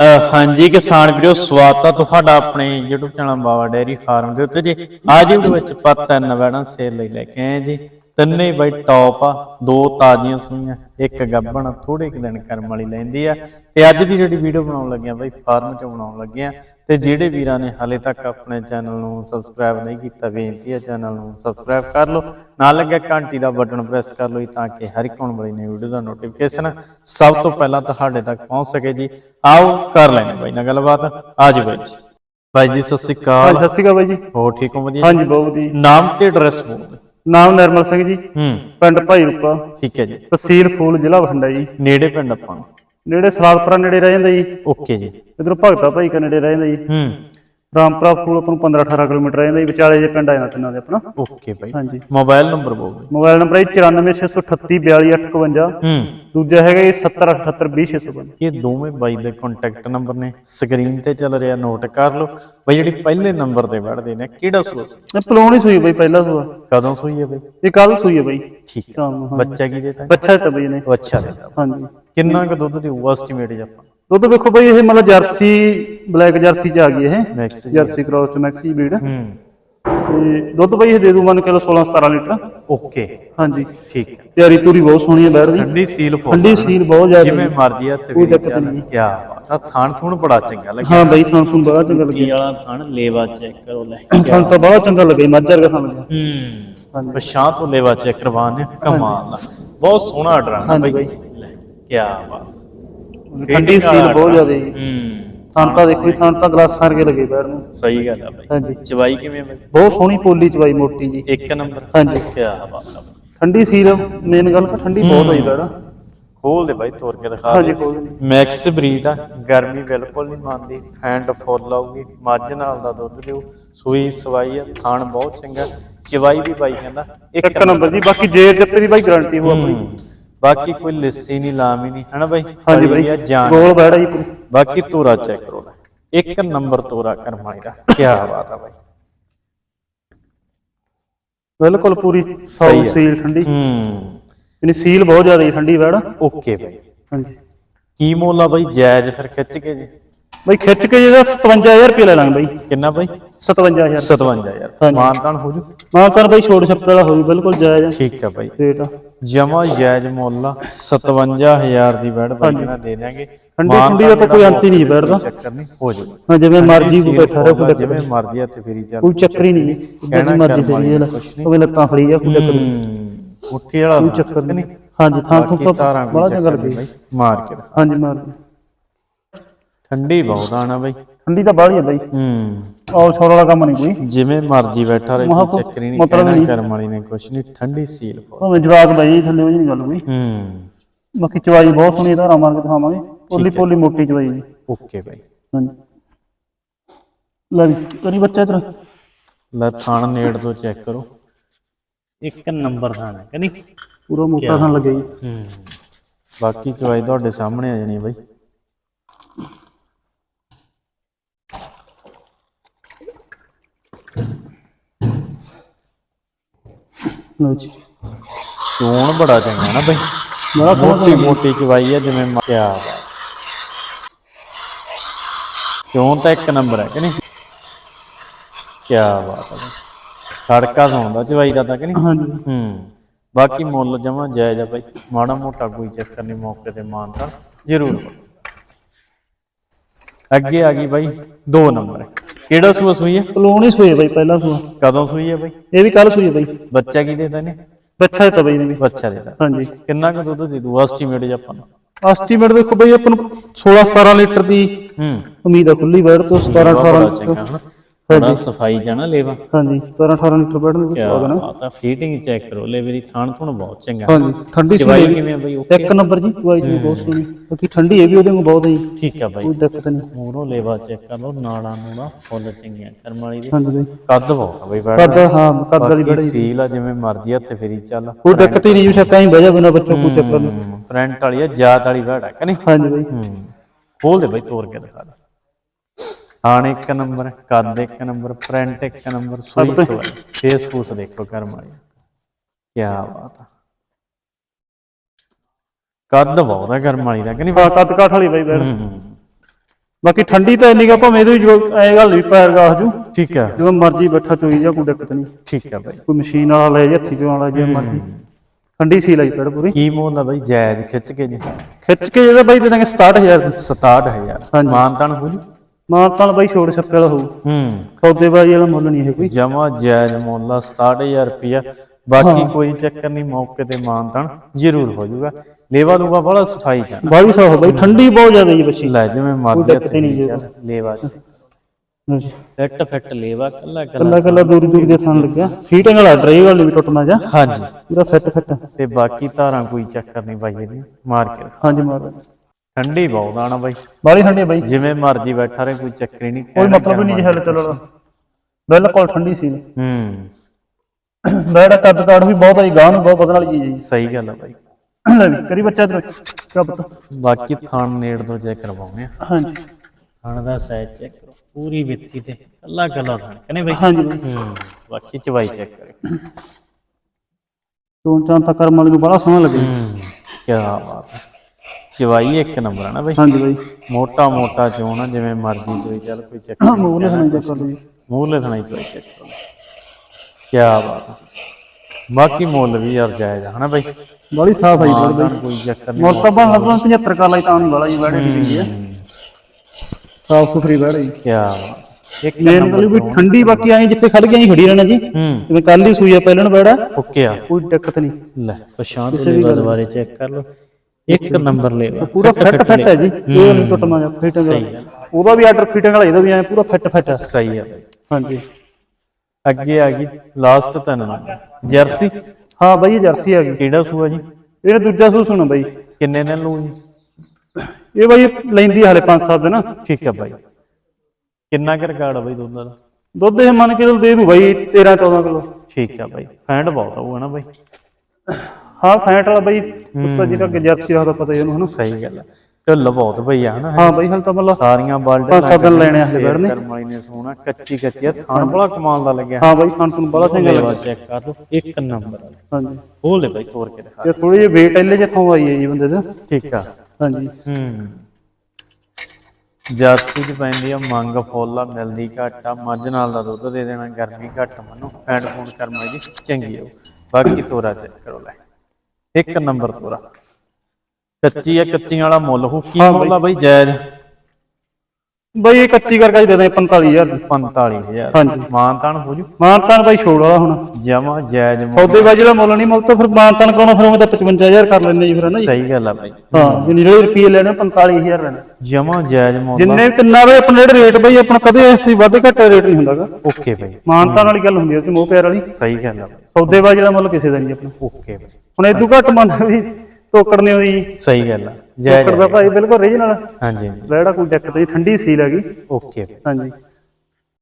ਹਾਂਜੀ, ਕਿਸਾਨ ਵੀਰੋ, ਸਵਾਗਤ ਆ ਤੁਹਾਡਾ ਆਪਣੇ YouTube channel Bawa dairy farm ਦੇ ਉੱਤੇ ਜੀ। ਅੱਜ ਦੇ ਵਿੱਚ ਆਪਾਂ ਤਿੰਨ ਵੈੜਾਂ ਸੇਲ ਲਈ ਲੈ ਕੇ ਆਏ ਜੀ। ਤਿੰਨੇ ਬਾਈ ਟੌਪ ਆ, ਦੋ ਤਾਜ਼ੀਆਂ ਸੂਈਆਂ, ਇੱਕ ਗੱਬਣ ਥੋੜੇ ਕੁ ਦਿਨ ਕਰਮ ਵਾਲੀ ਲੈਂਦੀ ਆ। ਤੇ ਅੱਜ ਦੀ ਜਿਹੜੀ ਵੀਡੀਓ ਬਣਾਉਣ ਲੱਗਿਆ ਬਾਈ, ਫਾਰਮ ਚ ਬਣਾਉਣ ਲੱਗੇ ਤੇ ਜਿਹੜੇ ਵੀਰਾਂ ਨੇ ਹਾਲੇ ਤੱਕ ਆਪਣੇ ਚੈਨਲ ਨੂੰ ਸਬਸਕ੍ਰਾਈਬ ਨਹੀਂ ਕੀਤਾ ਬੇਨਤੀ ਹੈ ਚੈਨਲ ਨੂੰ ਸਬਸਕ੍ਰਾਈਬ ਕਰ ਲਓ ਨਾਲ ਲੱਗਿਆ ਘੰਟੀ ਦਾ ਬਟਨ ਪ੍ਰੈਸ ਕਰ ਲਓ ਤਾਂ ਕਿ ਹਰ ਇੱਕ ਆਉਣ ਵਾਲੀ ਨਵੀਂ ਵੀਡੀਓ ਦਾ ਨੋਟੀਫਿਕੇਸ਼ਨ ਸਭ ਤੋਂ ਪਹਿਲਾਂ ਤੁਹਾਡੇ ਤੱਕ ਪਹੁੰਚ ਸਕੇ ਜੀ। ਆਓ ਕਰ ਲੈਣੇ ਬਾਈ ਨਾਲ ਗੱਲਬਾਤ। ਆਜ ਬਾਈ ਜੀ। ਬਾਈ ਜੀ ਸਤਿ ਸ਼੍ਰੀ ਅਕਾਲ। ਸਤਿ ਸ਼੍ਰੀ ਅਕਾਲ ਬਾਈ ਜੀ। ਹੋ ਠੀਕ ਹੋ ਵਧੀਆ? ਹਾਂਜੀ ਬਹੁਤ ਵਧੀਆ। ਨਾਮ ਤੇ ਐਡਰੈਸ ਬੋਲ। ਨਾਮ ਨਿਰਮਲ ਸਿੰਘ ਜੀ। ਹੂੰ। ਪਿੰਡ ਭਾਈ ਰੂਪਾ। ਠੀਕ ਹੈ ਜੀ। ਤਹਿਸੀਲ ਫੂਲ ਜ਼ਿਲ੍ਹਾ ਬਠਿੰਡਾ ਜੀ। ਨੇੜੇ ਪਿੰਡ ਆਪਾਂ। ਨੇੜੇ ਸਲਾਦਪੁਰਾ ਨੇੜੇ ਰਹਿ ਜਾਂਦਾ ਜੀ। ਓਕੇ ਜੀ। ਇਧਰੋਂ ਭਗਤਾ ਭਾਈ ਕਾ ਨੇੜੇ ਰਹਿ ਜਾਂਦਾ ਜੀ। ਹੂੰ। ਰਾਮਪੁਰਾ ਫੂਲ ਆਪਾਂ ਨੂੰ 15 18 ਕਿਲੋਮੀਟਰ ਰਹਿ ਜਾਂਦਾ ਜੀ ਵਿਚਾਲੇ ਜੇ ਪਿੰਡ ਆ ਜਾਂਦਾ ਤਿੰਨਾਂ ਦੇ ਆਪਣਾ। Okay bye. ਹਾਂਜੀ। ਮੋਬਾਈਲ ਨੰਬਰ ਬੋਲ। ਮੋਬਾਈਲ ਨੰਬਰ ਹੈ 9468342852 ਹੂੰ। ਦੂਜਾ ਹੈਗਾ ਜੀ 7078200652 ਇਹ ਦੋਵੇਂ ਬਾਈ ਦੇ ਕੰਟੈਕਟ ਨੰਬਰ ਨੇ। ਸਕਰੀਨ ਤੇ ਚੱਲ ਰਿਹਾ ਨੋਟ ਕਰ ਲਓ। ਬਾਈ ਜਿਹੜੀ ਪਹਿਲੇ ਨੰਬਰ ਤੇ ਵੜਦੇ ਨੇ ਕਿਹੜਾ ਸੂਆ? ਇਹ ਪਲੋਣੀ ਸੂਈ ਬਾਈ ਪਹਿਲਾ ਸੂਆ। ਕਦੋਂ ਸੂਈ ਹੈ ਬਾਈ? ਇਹ ਕੱਲ ਸੂਈ ਹੈ ਬਾਈ। ਠੀਕ ਹੈ। ਬੱਚਾ ਕੀ ਦੇਤਾ ਬੱਚਾ ਤਾਂ ਬਾਈ ਨੇ ਅੱਛਾ। ਦੇਤਾ ਹਾਂਜੀ। ਕਿੰਨਾ ਕੁ ਦੁੱਧ ਦੀ ਐਸਟੀਮੇਟ ਜੀ ਆਪਾਂ? ਦੁੱਧ ਵੇਖੋ ਬਾਈ ਇਹ ਮਤਲਬ ਜਰਸੀ ਬਲੈਕ ਜਰਸੀ ਚ ਆ ਗਈ ਇਹ। ਜਰਸੀ ਕ੍ਰਾਸ ਚ ਮੈਕਸੀ ਬੀਡ ਹੂੰ। ਤੇ ਦੁੱਧ ਬਈ ਇਹ ਦੇ ਦੂ ਮੰਨ ਕੇ ਲਓ 16 17 ਲੀਟਰ। ਓਕੇ। ਹਾਂਜੀ। ਠੀਕ ਹੈ। ਤਿਆਰੀ ਤੂਰੀ ਬਹੁਤ ਸੋਹਣੀ ਹੈ ਬੈਠ ਦੀ। ਠੰਡੀ ਸੀਲ ਫੋਨ ਠੰਡੀ ਸੀਲ ਬਹੁਤ ਜ਼ਿਆਦਾ। ਜਿਵੇਂ ਮਰਜ਼ੀ ਹੱਥ ਕੋਈ ਵੀ ਦਿੱਕਤ ਨਹੀਂ। ਕਿਆ ਬਾਤ ਆ। ਥਾਣ ਥੂਣ ਬੜਾ ਚੰਗਾ ਲੱਗਿਆ। ਹਾਂ ਬਈ ਤੁਹਾਨੂੰ ਸੁਣ ਬੜਾ ਚੰਗਾ ਲੱਗਿਆ। ਕੀ ਵਾਲਾ ਥਾਣ ਲੇਵਾ ਚੈੱਕ ਕਰੋ ਲੈ। ਤੁਹਾਨੂੰ ਤਾਂ ਬੜਾ ਚੰਗਾ ਲੱਗਿਆ ਮੱਝ ਵਰਗਾ ਥਾਂ ਲੱਗਿਆ। ਹੂੰ। ਪਛਾਂ ਤੋਂ ਲੇਵਾ ਚੈੱਕ ਕਰਵਾਉਣ ਨੇ ਕਮਾਲ ਦਾ ਬਹੁਤ ਸੋਹਣਾ ਆ ਹਾਂਜੀ ਬਈ। ਲੈ ਕੀ ਬਾਤ। ਠੰਡੀ ਸੀਲ ਬਹੁਤ ਜ਼ਿਆਦਾ। ਜੀ ਹੂੰ। ਥਾਂ ਤਾਂ ਦੇਖੋ ਜੀ, ਤਾਂ ਗਲਾਸਾਂ ਵਰਗੇ ਲੱਗੇ ਬੈਠ ਨੂੰ। ਸਹੀ ਗੱਲ ਆ ਬਈ। ਹਾਂਜੀ। ਚਵਾਈ ਕਿਵੇਂ ਬਈ? ਬਹੁਤ ਸੋਹਣੀ ਪੋਲੀ ਚਵਾਈ ਮੋਟੀ ਜੀ। ਇੱਕ ਨੰਬਰ। ਹਾਂਜੀ। ਕੀ ਬਾਤ ਆ। ਠੰਡੀ ਸੀਲ ਮੇਨ ਗੱਲ ਤਾਂ ਠੰਡੀ ਬਹੁਤ ਹੋਈ ਬੈਠ। ਖੋਲ ਦੇ ਬਾਈ ਤੋੜ ਕੇ ਦਿਖਾ ਹਾਂਜੀ ਖੋਲ। ਮੈਕਸ ਬਰੀਡ ਆ ਗਰਮੀ ਬਿਲਕੁਲ ਨਹੀਂ ਮੰਨਦੀ। ਹੈਂਡ ਫੁੱਲ ਆਊਗੀ ਮੱਝ ਨਾਲ ਦਾ ਦੁੱਧ ਦਿਓ। ਸੂਈ ਸਵਾਈ ਆ ਥਾਣ ਬਹੁਤ ਚੰਗਾ। ਚਵਾਈ ਵੀ ਬਾਈ ਕਹਿੰਦਾ ਇੱਕ ਨੰਬਰ ਜੀ ਬਾਕੀ ਜੇਰ ਜੱਪੇ ਦੀ ਬਾਈ ਗਾਰੰਟੀ ਹੋ ਆਪਣੀ। ਬਾਕੀ ਕੋਈ ਲਿੱਸੀ ਨਹੀਂ ਲਾਮੀ ਨਹੀਂ ਹਨਾ ਬਾਈ? ਹਾਂਜੀ ਬੜੀ ਬਾਈ ਜਾਨ ਗੋਲ ਬੈਠਾ ਜੀ। ਬਾਕੀ ਤੋਰਾ ਚੈੱਕ ਕਰੋ ਇੱਕ ਨੰਬਰ ਤੋਰਾ ਕਰਮਾਈ ਦਾ। ਕੀ ਬਾਤ ਆ ਬਾਈ। ਬਿਲਕੁਲ ਪੂਰੀ ਸੌ। ਸੀਲ ਠੰਡੀ। ਹੂੰ। ਯਾਨੀ ਸੀਲ ਬਹੁਤ ਜ਼ਿਆਦਾ ਠੰਡੀ ਬੈਠ। Okay bye. ਹਾਂਜੀ। ਕੀ ਮੁੱਲ ਆ ਬਾਈ? ਜਾਇਜ਼ ਫਿਰ ਖਿੱਚ ਕੇ ਜੀ। ਬਈ ਖਿੱਚ ਕੇ ਜਿਹਦਾ 57000 ਰੁਪਏ ਲੈ ਲਾਂਗੇ ਬਈ। ਕਿੰਨਾ ਬਾਈ? 57000 57000 ਹਾਂਜੀ। ਮਾਨਤਾਨ ਹੋ ਜੂ? ਮਾਂ ਤਾਂ ਬਈ ਛੋੜ ਛੱਪੜ ਵਾਲਾ ਹੋਈ ਬਿਲਕੁਲ ਜਾਇਜ਼ ਆ। ਠੀਕ ਆ ਬਾਈ। ਰੇਟ ਜਮਾ ਜਾਇਜ਼ ਮੁੱਲ ਆ। 57000 ਦੀ ਬੈਡ ਬਾਈ ਨਾਲ ਦੇ ਦਿਆਂਗੇ। ਠੰਡੀ ਠੰਡੀ ਦਾ ਤਾਂ ਕੋਈ ਅੰਤ ਹੀ ਨਹੀਂ ਚੱਕਰ ਨਹੀਂ। ਹੋ ਜਾਊਗਾ ਹਾਂ ਜਿਵੇਂ ਮਰਜ਼ੀ ਕੋਈ ਬੈਠਾ ਰਹੇ ਕੋਈ ਜਿਵੇਂ ਮਰਜ਼ੀ ਹੱਥ ਫੇਰੀ ਚੱਲ। ਕੋਈ ਚੱਕਰ ਹੀ ਨਹੀਂ। ਜਿੱਦਾਂ ਕਹਿਣਾ ਦੀ ਮਰਜ਼ੀ ਕਰਮ ਵਾਲੀ ਲੈ ਕੁਛ ਨਹੀਂ। ਉਹ ਲੱਤਾਂ ਫੜੀ ਆ ਕੋਈ ਚੱਕਰ ਨਹੀਂ। ਹੂੰ। ਮੁੱਠੀ ਵਾਲਾ ਕੋਈ ਚੱਕਰ ਨਹੀਂ। ਹਾਂਜੀ ਥਾਂ ਤੋਂ ਬਾਕੀ ਤਾਰਾਂ ਕੋਈ ਬੜਾ ਚੱਕਰ ਚੰਗਾ ਨਹੀਂ ਲੱਗੀ। ਬਾਈ। ਮਾਰ ਕੇ। ਹਾਂਜੀ ਮਾਰਦੀ ਠੰਡੀ ਬਹੁਤ ਆਣਾ ਬਾਈ। ਠੰਡੀ ਤਾਂ ਬਾਹਲੀ ਆ ਬਾਈ। ਹੂੰ। ਔਰ ਛੋੜ ਵਾਲਾ ਕੰਮ ਨਹੀਂ ਕੋਈ। ਜਿਵੇਂ ਮਰਜ਼ੀ ਬੈਠਾ ਰਹੇ ਕੋਈ ਚੱਕਰ ਹੀ ਨਹੀਂ ਮਤਲਬ ਨਹੀਂ। ਕਰਮ ਵਾਲੀ ਨੇ ਕੁਛ ਨਹੀਂ ਠੰਡੀ ਸੀਲ ਬਹੁਤ। ਭਾਵੇਂ ਜਵਾਕ ਬਾਈ ਥੱਲੇ ਉਹ ਨਹੀਂ ਗੱਲ ਕੋਈ। ਹੂੰ। ਬਾਕੀ ਚਵਾਈ ਬਹੁਤ ਸੋਹਣੀ ਧਾਰਾ ਮਾਰ ਕੇ ਦਿਖਾਵਾਂਗੇ। ਪੋਲੀ ਪੋਲੀ ਮੋਟੀ ਚਵਾਈ ਜੀ। Okay bye. ਹਾਂਜੀ। ਲੈ ਕਰੀ ਬੱਚਾ ਇਧਰ ਲੈ ਥਾਣ ਨੇੜ ਤੋਂ ਚੈੱਕ ਕਰੋ। ਇੱਕ ਨੰਬਰ ਥਾਣ ਹੈ ਕਿ ਨਹੀਂ? ਪੂਰਾ ਮੋਟਾ ਥਾਂ ਲੱਗੇ ਜੀ। ਹੂੰ। ਬਾਕੀ ਚਵਾਈ ਤੁਹਾਡੇ ਸਾਹਮਣੇ ਆ ਜਾਣੀ ਬਾਈ। ਲਓ ਜੀ। ਚੋਣ ਬੜਾ ਚੰਗਾ ਨਾ ਬਾਈ। ਬੜਾ ਮੋਟੀ ਮੋਟੀ ਚਵਾਈ ਹੈ ਜਿਵੇਂ ਮੱਕਿਆ ਚੋਣ ਤਾਂ ਇੱਕ ਨੰਬਰ ਹੈ ਕਿ ਨਹੀਂ? ਕੀ ਬਾਤ ਹੈ। ਖੜਕਾ ਸੌਂਦਾ ਚਵਾਈ ਦਾ ਤਾਂ ਕਿ ਨਹੀਂ? ਹਾਂਜੀ। ਹੂੰ। ਬਾਕੀ ਮੁੱਲ ਜਮਾ ਜਾਇਜ਼ ਆ ਬਾਈ। ਮਾੜਾ ਮੋਟਾ ਕੋਈ ਚੱਕਰ ਨਹੀਂ ਮੌਕੇ ਤੇ ਮਾਨਤਾ ਜ਼ਰੂਰ। ਅੱਗੇ ਆ ਗਈ ਬਾਈ। 2 ਨੰਬਰ ਕਿਹੜਾ ਸੂਆ ਸੂਈ ਹੈ ਪਲੂਣ ਹੀ ਸੋਏ ਬਾਈ ਪਹਿਲਾ ਸੂਆ। ਕਦੋਂ ਸੂਈ ਹੈ ਬਾਈ? ਇਹ ਵੀ ਕੱਲ ਸੂਈ ਹੈ ਬਾਈ। ਬੱਚਾ ਕੀ ਦੇਦਾ ਨੇ ਬੱਚਾ ਤਾਂ ਬਾਈ ਨੇ ਵੀ। ਬੱਚਾ ਦੇਦਾ ਹਾਂਜੀ। ਕਿੰਨਾ ਕੁ ਦੁੱਧ ਦੇ ਦੂ? ਐਸਟੀਮੇਟ ਜੀ ਆਪਾਂ ਨੂੰ। ਐਸਟੀਮੇਟ ਦੇਖੋ ਬਾਈ ਆਪਾਂ ਨੂੰ 16 17 ਲੀਟਰ ਦੀ ਹੂੰ। ਉਮੀਦ ਆ ਖੁੱਲੀ ਬੈਠ ਤੋਂ 17 18 ਬੜਾ ਲੀਟਰ ਬੜਾ ਸਫ਼ਾਈ ਜਾਣਾ ਲੇਵਾ? ਹਾਂਜੀ 17 18 ਲੀਟਰ ਬੈਠ ਨੂੰ ਕਿਆ ਸਵਾਦ ਨਾ ਆ ਫੀਟਿੰਗ ਚੈੱਕ ਕਰੋ ਲੈ ਮੇਰੀ ਥਾਣ ਥੁਣ ਬਹੁਤ ਚੰਗਾ। ਹਾਂਜੀ ਠੰਡੀ ਸੂਈ ਕਿਵੇਂ ਆ ਬਾਈ ਓਕੇ? ਇੱਕ ਨੰਬਰ ਜੀ ਦਵਾਈ ਜੀ ਬਹੁਤ ਸੋਹਣੀ ਕਿਉਂਕਿ ਠੰਡੀ ਇਹ ਵੀ ਉਹਦੇ ਨੂੰ ਬਹੁਤ ਹੈ ਠੀਕ ਆ ਬਾਈ। ਕੋਈ ਦਿੱਕਤ ਨਹੀਂ। ਮੂਰੋਂ ਲੇਵਾ ਚੈੱਕ ਕਰ ਲਓ ਨਾੜਾਂ ਨੂੰ ਨਾ ਫੁੱਲ ਚੰਗੀਆਂ ਕਰਮ ਵਾਲੀ ਦੀ। ਹਾਂਜੀ ਕੱਦ ਬਹੁਤ ਆ ਬਈ ਬੈਠ ਕੱਦ ਹਾਂ ਕੱਦ ਵਾਲੀ ਬੜੀ ਸੀਲ ਆ ਜਿਵੇਂ ਮਰਜ਼ੀ ਹੱਥ ਫੇਰੀ ਚੱਲ। ਕੋਈ ਦਿੱਕਤ ਹੀ ਨਹੀਂ ਜੀ ਛੱਕਾਂ ਹੀ ਬਹਿ ਜਾ ਬਿਨਾ ਬੱਚੋਂ ਕੋਈ ਚੱਕਰ ਨਹੀਂ। ਫਰੰਟ ਵਾਲੀ ਆ ਜਾਤ ਵਾਲੀ ਬੈਠ ਆ ਕਿ ਨਹੀਂ? ਹਾਂਜੀ ਬਾਈ। ਹੂੰ। ਖੋਲ ਦੇ ਬਈ ਤੋੜ ਕੇ ਦਿਖਾ ਦੇ। ਆਣ ਇੱਕ ਨੰਬਰ ਕੱਦ ਇੱਕ ਨੰਬਰ ਪ੍ਰਿੰਟ ਇੱਕ ਨੰਬਰ ਸੂਈ ਸਵਾਈ ਫੇਸ ਫੂਸ ਦੇਖੋ ਕਰਮ ਵਾਲੀ। ਕੀ ਬਾਤ ਆ। ਕੱਦ ਬਹੁਤ ਆ ਕਰਮ ਵਾਲੀ ਦਾ ਕਿ ਨਹੀਂ? ਹਾਂ ਕੱਦ ਕਾਠ ਵਾਲੀ ਬਾਈ ਬੈਠ ਹੂੰ ਬਾਕੀ ਠੰਡੀ ਤਾਂ ਇੰਨੀ ਕਾ ਭਾਵੇਂ ਇਹਦੇ ਜੋ ਐ ਗੱਲ ਵੀ ਪੈਰ ਗਾਹ ਜੂ। ਠੀਕ ਆ। ਜਦੋਂ ਮਰਜ਼ੀ ਬੈਠਾ ਚੋਈ ਜਾ ਕੋਈ ਦਿੱਕਤ ਨਹੀਂ। ਠੀਕ ਆ ਬਾਈ। ਕੋਈ ਮਸ਼ੀਨ ਵਾਲਾ ਲੈ ਜਾ ਹੱਥੀ ਚੋਣ ਵਾਲਾ ਜੇ ਮਰਜ਼ੀ। ਠੰਡੀ ਸੀ ਲਈ ਪੜ ਪੂਰੀ। ਕੀ ਮੁੱਲ ਆ ਬਾਈ? ਜਾਇਜ਼ ਖਿੱਚ ਕੇ ਜੀ। ਖਿੱਚ ਕੇ ਜਿਹਦਾ ਬਾਈ ਦੇ ਦਾਂਗੇ 67000 ਦੀ। 67000 ਹਾਂਜੀ। ਮਾਨਤਾਨ ਹੋ ਜੀ। ਮਾਰ ਤਾਂ ਬਾਈ ਛੋੜ ਛੱਪੇ ਵਾਲਾ ਹੋਊ। ਹੂੰ। ਸੌਦੇ ਬਾਈ ਵਾਲਾ ਮੁੱਲ ਨਹੀਂ ਹੈ ਕੋਈ। ਜਮਾ ਜਾਇਜ਼ ਮੁੱਲ ਆ 67000 ਰੁਪਿਆ ਬਾਕੀ ਕੋਈ ਚੱਕਰ ਨਹੀਂ ਮੌਕੇ ਤੇ ਮਾਨਤਾਨ ਜ਼ਰੂਰ ਹੋ ਜਾਊਗਾ। ਲੇਵਾ ਲੂਗਾ ਬੜਾ ਸਫ਼ਾਈ ਜਾਣਾ ਬਾਈ ਸੌ ਬਾਈ ਠੰਡੀ ਬਹੁਤ ਜ਼ਿਆਦਾ ਜੀ ਬੱਚੀ। ਲੈ ਜਿਵੇਂ ਜੀ। ਲੇਵਾ ਫਿੱਟ ਫਿੱਟ ਲੇਵਾ ਕੱਲਾ ਕੱਲਾ। ਕੱਲਾ ਦੂਰੀ ਦੂਰੀ ਦੇ ਥਣ ਲੱਗਿਆ। ਫੀਟਿੰਗ ਵਾਲਾ ਡਰਾਈ ਵਾਲੀ ਵੀ ਟੁੱਟਣਾ ਜਾ। ਹਾਂਜੀ। ਪੂਰਾ ਫਿੱਟ ਫਿੱਟ। ਤੇ ਬਾਕੀ ਧਾਰਾਂ ਕੋਈ ਚੱਕਰ ਨਹੀਂ ਬਾਈ ਇਹਦੀ ਮਾਰ ਕੇ ਹਾਂਜੀ ਮਾਰ ਠੰਡੀ ਬਹੁਤ ਆਣਾ ਬਾਈ। ਬਾਲੀ ਠੰਡੀ ਆ ਬਾਈ। ਜਿਵੇਂ ਮਰਜ਼ੀ ਬੈਠਾ ਰਹੇ ਕੋਈ ਚੱਕਰ ਹੀ ਨਹੀਂ ਕੋਈ ਮਤਲਬ ਹੀ ਨਹੀਂ ਜੀ ਹਲੇ ਚੱਲਣਾ ਬਿਲਕੁਲ ਠੰਡੀ ਸੀ। ਹੂੰ। ਬੈੜਾ ਕੱਦ ਕਾੜ ਵੀ ਬਹੁਤ ਆਈ ਗਾਹ ਨੂੰ ਬਹੁਤ ਬਦਲ ਵਾਲੀ ਚੀਜ਼ ਸਹੀ ਗੱਲ ਆ ਬਾਈ। ਲੈ ਵੀ ਕਰੀ ਬੱਚਾ ਤੇ ਬਾਕੀ ਥਣ ਨੇੜ ਤੋਂ ਚੈੱਕ ਕਰਵਾਉਣੇ ਆ। ਹਾਂਜੀ। ਥਣ ਦਾ ਸਾਈਜ਼ ਚੈੱਕ ਕਰੋ ਪੂਰੀ ਵਿੱਤੀ ਤੇ ਕੱਲਾ ਕੱਲਾ ਥਣ ਕਨੇ ਬਾਈ? ਹਾਂਜੀ। ਬਾਈ ਹੂੰ ਬਾਕੀ ਚਵਾਈ ਚੈੱਕ ਕਰੇ। ਤੋਂ ਚਾਂ ਤਾਂ ਕਰਮ ਵਾਲੀ ਨੂੰ ਬੜਾ ਸੋਹਣਾ ਲੱਗੇ। ਹੂੰ ਕੀ ਬਾਤ ਹੈ ਚਵਾਈ ਇੱਕ ਨੰਬਰ ਆ ਨਾ ਬਾਈ। ਹਾਂਜੀ ਬਾਈ। ਮੋਟਾ ਮੋਟਾ ਚੋਣਾ ਜਿਵੇਂ ਮਰਜ਼ੀ ਕੋਈ ਚੱਲ ਕੋਈ ਚੱਕਰ ਨਹੀਂ। ਮੂਹਰੇ ਸੁਣੀ ਚੱਕ ਕਰ ਲਈ ਮੂਹਲੇ ਥਣਾ ਹੀ ਚਵਾਈ ਚੈੱਕ ਕਰੋ ਕੀ ਬਾਤ ਹੈ ਬਾਕੀ ਮੁੱਲ ਵੀ ਯਾਰ ਜਾਇਜ਼ ਆ ਹਨਾ ਬਾਈ? ਬੜੀ ਸਾਫ਼ ਆਈ ਬਾਈ ਮਾਨਦਾਨ ਕੋਈ ਚੱਕਰ ਨਹੀਂ। ਮੁੱਲ ਤਾਂ ਬਣ ਲੱਗਾ 75 ਕਾਲਾ ਹੀ ਤਾਂ ਨਹੀਂ ਵਾਲਾ ਜੀ ਬੈੜੇ ਦੀ ਗਈ ਹੈ ਸਾਫ਼ ਸੁਥਰੀ ਬੈੜੇ ਜੀ ਕੀ ਬਾਤ ਇੱਕ ਮੇਨ ਗੱਲ ਵੀ ਠੰਡੀ ਬਾਕੀ ਆਈ ਜਿੱਥੇ ਖੜ ਗਿਆ ਹੀ ਖੜੀ ਰਹਿਣਾ ਜੀ। ਹੂੰ। ਜਿਵੇਂ ਕੱਲ ਹੀ ਸੂਈ ਆ ਪਹਿਲਾਂ ਨੂੰ ਬੈੜਾ ਓਕੇ ਆ। ਕੋਈ ਦਿੱਕਤ ਨਹੀਂ। ਲੈ ਪਛਾਣ ਤੋਂ ਦੁਬਾਰੇ ਚੈੱਕ ਕਰ ਲਓ। ਇੱਕ ਨੰਬਰ ਲੇਵਾ ਪੂਰਾ ਫਿੱਟ ਫਿੱਟ ਹੈ ਜੀ। ਇਹ ਨਹੀਂ ਟੁੱਟਣਾ ਜਾਂ ਫਿਟਿੰਗ ਉਹਦਾ ਵੀ ਆਰਡਰ ਫਿਟਿੰਗ ਵਾਲਾ ਇਹਦਾ ਵੀ ਐ ਪੂਰਾ ਫਿੱਟ ਫਿੱਟ। ਹੈ ਸਹੀ ਬਾਈ ਹਾਂਜੀ। ਅੱਗੇ ਆ ਗਈ ਲਾਸਟ ਤਿੰਨ ਨੰਬਰ। ਜਰਸੀ? ਹਾਂ ਬਾਈ ਇਹ ਜਰਸੀ ਆ ਗਈ। ਕਿਹੜਾ ਸੂਆ ਜੀ? ਇਹ ਦੂਜਾ ਸੂ ਸੁਣੋ ਬਾਈ। ਕਿੰਨੇ ਦਿਨ ਲੂ ਜੀ? ਇਹ ਬਾਈ ਲੈਂਦੀ ਹਲੇ 5-7 ਦਿਨ। ਠੀਕ ਆ ਬਾਈ। ਕਿੰਨਾ ਕੁ ਰਿਕਾਰਡ ਆ ਬਾਈ ਦੁੱਧ ਦਾ? ਦੁੱਧ ਇਹ ਮੰਨ ਕੇ ਦੇ ਦੂ ਬਾਈ 13-14 ਕਿਲੋ। ਠੀਕ ਆ ਬਾਈ। ਫੈਂਡ ਬਹੁਤ ਆਊਗਾ ਨਾ ਬਾਈ। ਹਾਂ ਫੈਂਟ ਵਾਲਾ ਬਾਈ ਜਿਹੜਾ ਕਿ ਜਰਸੀ ਦਾ ਪਤਾ ਹੀ ਉਹਨੂੰ ਹਨਾ? ਸਹੀ ਗੱਲ ਢਿੱਲ ਬਹੁਤ ਬਈ ਆ ਹਨਾ? ਹਾਂ ਬਾਈ ਹਲ ਤਾਂ ਮਤਲਬ ਸਾਰੀਆਂ ਬਾਲਟਾਂ ਪੰਜ ਸੱਤ ਦਿਨ ਲੈਣੇ ਆ ਹਲੇ ਬੈਠਣੇ ਕਰਮ ਵਾਲੀ ਨੇ ਸੋਹਣਾ ਕੱਚੀ ਕੱਚੀ ਆ। ਥਣ ਬੜਾ ਕਮਾਲ ਦਾ ਲੱਗਿਆ। ਹਾਂ ਬਾਈ ਖਾਣ ਨੂੰ ਬੜਾ ਚੰਗਾ ਲੇਵਾ ਚੈੱਕ ਕਰ ਲਓ ਇੱਕ ਨੰਬਰ ਹਾਂਜੀ। ਉਹ ਲੈ ਬਾਈ ਤੋੜ ਕੇ ਦਿਖਾ। ਇਹ ਥੋੜੀ ਜਿਹੀ ਵੇਟ ਐਲੇ ਜਿੱਥੋਂ ਆਈ ਹੈ ਜੀ ਬੰਦੇ ਦਾ। ਠੀਕ ਆ। ਹਾਂਜੀ। ਹੂੰ। ਜਰਸੀ ਚ ਪੈਂਦੀ ਆ ਮੰਗ ਫੁੱਲ ਆ ਮਿਲਦੀ ਘੱਟ ਆ। ਮੱਝ ਨਾਲ ਦਾ ਦੁੱਧ ਦੇ ਦੇਣਾ ਗਰਮੀ ਘੱਟ ਮੰਨੋ ਫੂਡ ਕਰਮਾ ਜੀ ਚੰਗੀ ਆ। ਬਾਕੀ ਤੋਰਾ ਚੈੱਕ ਕਰੋ ਲੈ। ਇੱਕ ਨੰਬਰ ਤੋਰਾ ਕੱਚੀ ਆ ਕੱਚੀਆਂ ਵਾਲਾ ਮੁੱਲ ਹੋ ਕੀ ਮੁੱਲ ਆ ਬਈ। ਜਾਇਜ਼? ਬਾਈ ਇਹ ਕੱਚੀ ਕਰਕੇ ਦੇ ਦਾਂ 45000 ਦੀ। 45000 ਹਾਂਜੀ। ਮਾਨਤਾਨ ਹੋ ਜੂ? ਮਾਨਤਾਨ ਬਾਈ ਛੋੜ ਵਾਲਾ ਹੁਣ। ਜਮਾ ਜਾਇਜ਼ ਮੁੱਲ। ਸੌਦੇ ਬਾਜੀ ਦਾ ਮੁੱਲ ਨਹੀਂ ਮੁੱਲ ਤਾਂ ਫਿਰ ਮਾਨਤਾਨ ਕਰਾਉਣਾ ਫਿਰ ਉਹ ਤਾਂ 55000 ਕਰ ਲੈਂਦੇ ਜੀ ਫਿਰ ਹਨਾ ਜੀ। ਸਹੀ ਗੱਲ ਆ ਬਾਈ। ਹਾਂ ਜਿੰਨੇ ਜਿਹੜੇ ਰੁਪਏ ਲੈਣੇ 45000 ਲੈਣੇ। ਜਮਾ ਜਾਇਜ਼ ਮੁੱਲ ਜਿੰਨੇ ਵੀ ਤਿੰਨਾਂ ਦੇ ਆਪਣੇ ਜਿਹੜੇ ਰੇਟ ਬਾਈ ਆਪਣਾ ਕਦੇ ਇਸ ਤੋਂ ਵੱਧ ਘੱਟ ਰੇਟ ਨਹੀਂ ਹੁੰਦਾਗਾ। Okay bye. ਮਾਨਤਾਨ ਵਾਲੀ ਗੱਲ ਹੁੰਦੀ ਹੈ ਤੇ ਮੋਹ ਪਿਆਰ ਵਾਲੀ। ਸਹੀ ਗੱਲ ਆ ਬਾਈ। ਸੌਦੇ ਬਾਜੀ ਦਾ ਮੁੱਲ ਕਿਸੇ ਦਾ ਨਹੀਂ ਆਪਣਾ। ਓਕੇ ਹੁਣ ਇਦੋਂ ਘੱਟ ਮੰਨ ਵੀ ਨਹੀਂ ਆਉਂਦੀ ਜੀ ਸਹੀ ਗੱਲ ਆ। ਜਾਇਜ਼ ਤੋਕੜ ਦਾ ਭਾਈ ਬਿਲਕੁਲ ਰੀਜਨਲ ਹਾਂਜੀ ਜਿਹੜਾ ਕੋਈ ਦਿੱਕਤ ਨਹੀਂ ਠੰਡੀ ਸੀਲ ਹੈਗੀ। ਓਕੇ ਹਾਂਜੀ।